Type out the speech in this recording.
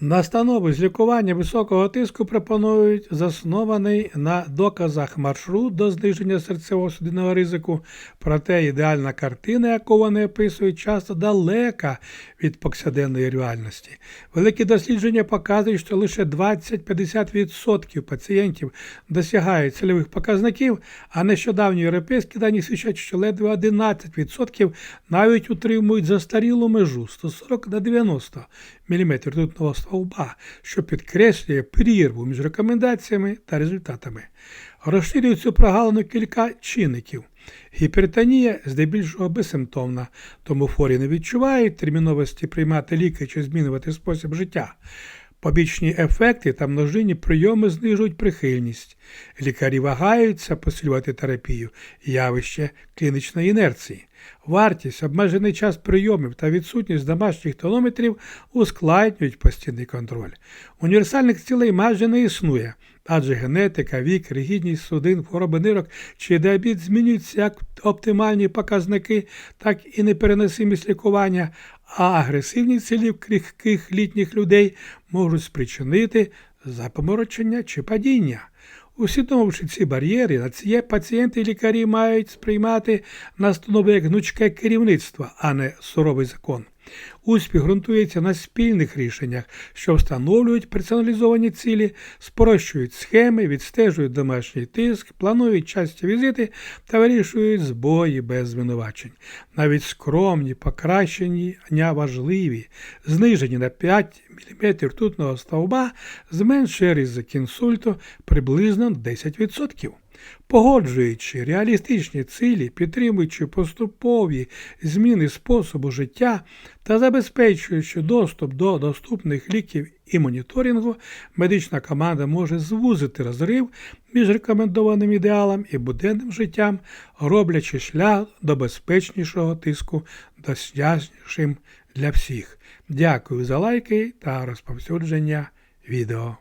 Настанови з лікування високого тиску пропонують заснований на доказах маршрут до зниження серцево-судинного ризику, проте ідеальна картина, яку вони описують, часто далека від повсякденної реальності. Великі дослідження показують, що лише 20-50% пацієнтів досягають цільових показників, а нещодавні європейські дані свідчать, що ледве 11% навіть утримують застарілу межу 140 на 90 мм ртутного стовба, що підкреслює прірву між рекомендаціями та результатами. Розширюють цю прогалину кілька чинників. Гіпертонія здебільшого безсимптомна, тому хворі не відчувають терміновості приймати ліки чи змінювати спосіб життя. Побічні ефекти та множинні прийоми знижують прихильність. Лікарі вагаються посилювати терапію, явище клінічної інерції. Вартість, обмежений час прийомів та відсутність домашніх тонометрів ускладнюють постійний контроль. Універсальних цілей майже не існує, адже генетика, вік, ригідність судин, хвороби нирок чи діабет змінюються як оптимальні показники, так і непереносимість лікування, а агресивні цілі крихких літніх людей можуть спричинити запоморочення чи падіння. Усвідомивши ці бар'єри, пацієнти і лікарі мають сприймати настанови як гнучке керівництво, а не суровий закон. Успіх ґрунтується на спільних рішеннях, що встановлюють персоналізовані цілі, спрощують схеми, відстежують домашній тиск, планують часті візити та вирішують збої без звинувачень. Навіть скромні, покращення важливі, знижені на 5 мм ртутного стовба зменшує ризик інсульту приблизно 10%. Погоджуючи реалістичні цілі, підтримуючи поступові зміни способу життя та забезпечуючи доступ до доступних ліків і моніторингу, медична команда може звузити розрив між рекомендованим ідеалом і буденним життям, роблячи шлях до безпечнішого тиску досяжнішим для всіх. Дякую за лайки та розповсюдження відео.